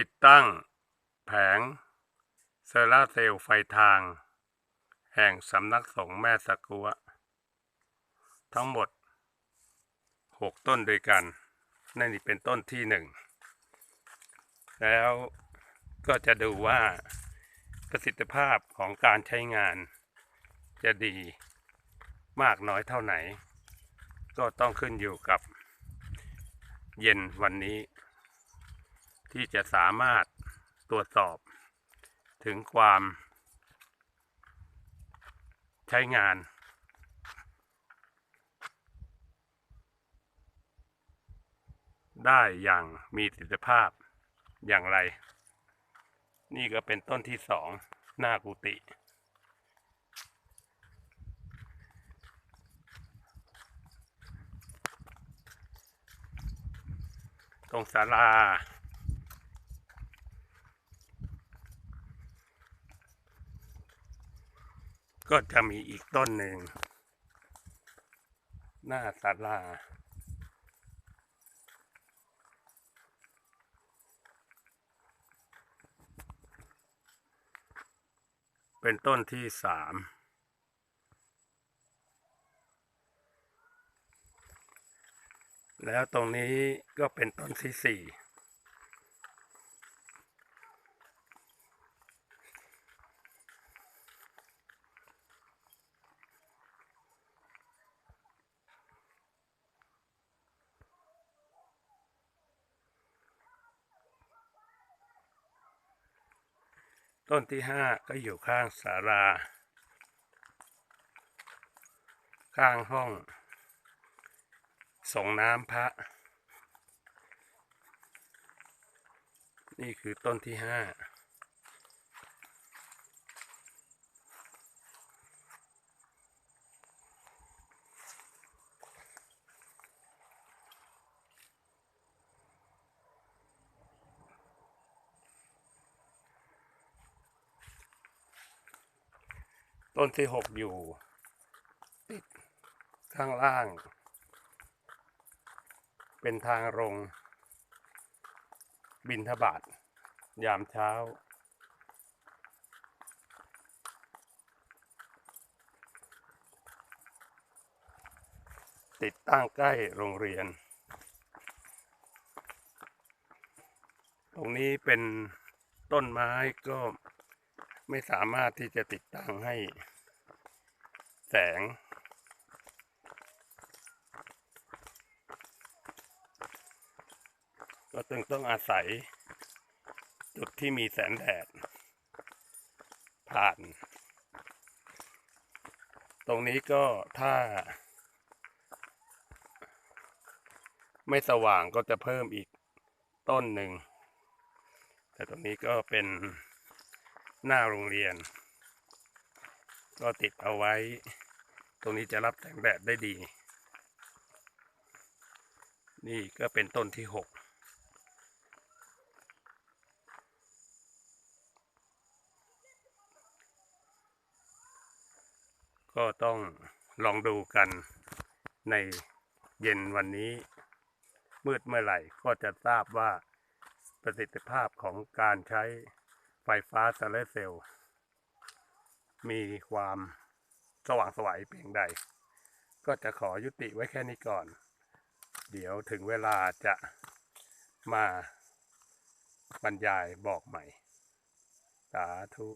ติดตั้ง แผงโซลาร์เซลล์ไฟทาง แห่งสำนักสงฆ์แม่สกัว ทั้งหมด 6 ต้นด้วยกัน นั่นนี่เป็นต้นที่หนึ่ง แล้วก็จะดูว่าประสิทธิภาพของการใช้งาน จะดีมากน้อยเท่าไหน ก็ต้องขึ้นอยู่กับเย็นวันนี้ ที่จะสามารถตรวจสอบถึงความ ใช้งาน ได้อย่างมีประสิทธิภาพอย่างไร นี่ก็เป็นต้นที่สองหน้ากุฏิตรงศาลา ก็จะมีอีกต้นหนึ่ง หน้าศาลาเป็นต้นที่สามแล้วตรงนี้ก็เป็นต้นที่สี่ ต้นที่ห้าก็อยู่ข้างศาลา ข้างห้อง ส่งน้ำพระ นี่คือต้นที่ห้า ต้นที่หกอยู่ติดข้างล่าง เป็นทางลงบินทบาทยามเช้า ติดตั้งใกล้โรงเรียน ตรงนี้เป็นต้นไม้ก็ ไม่สามารถที่จะติดตั้งให้แสง ก็ต้องต้องอาศัย จุดที่มีแสงแดด ผ่าน ตรงนี้ก็ถ้า ไม่สว่างก็จะเพิ่มอีกต้นหนึ่ง แต่ตรงนี้ก็เป็น หน้าโรงเรียน ก็ติดเอาไว้ ตรงนี้จะรับแสงแดดได้ดี นี่ก็เป็นต้นที่หกก็ต้องลองดูกันในเย็นวันนี้ มืดเมื่อไหร่ก็จะทราบว่าประสิทธิภาพของการใช้ ไฟฟ้าโซลาร์เซลล์มีความสว่างสวัยเพียงใด ก็จะขอยุติไว้แค่นี้ก่อน เดี๋ยวถึงเวลาจะมาบรรยายบอกใหม่ สาธุ